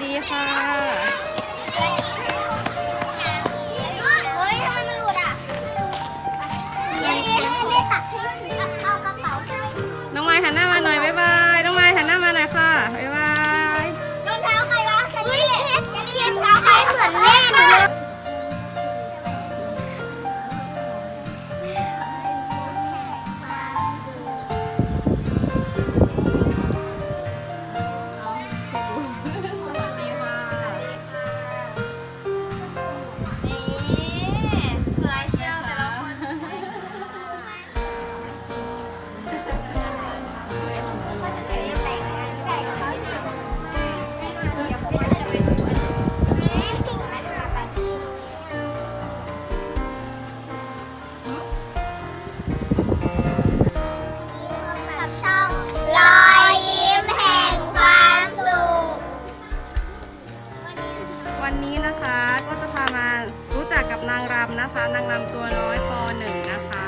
ดี วันนี้นะคะ ก็จะพามารู้จักกับนางรำนะคะ นางรำตัวน้อยป .1 นะคะ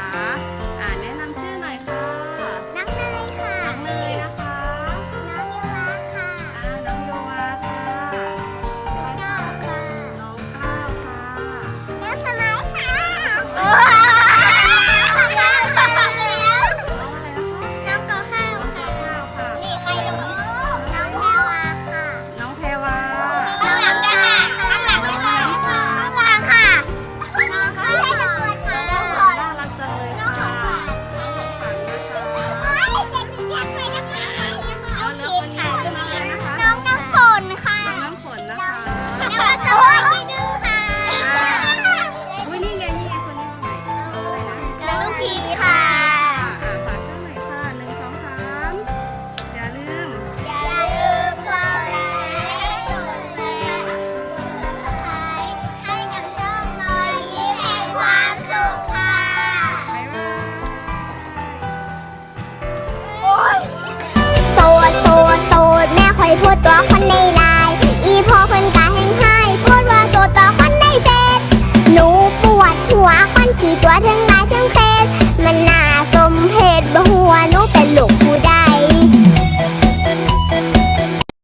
พีค่ะฝากช่องหน่อยค่ะหนึ่งสองสามอย่าลืม อย่าลืมกดไลค์กดแชร์กดซับสไคให้กับช่องรอยยิ้มแห่งความสุขค่ะโอ้ดโสดโสดแม่คอยพูดตัวคนในไลน์อีพ่อเพิ่นกะแห้งให้พูดว่าโสดต่อคนในเฟซหนูปวดหัวคนขี่ตัวถึง แต่หลงกูได้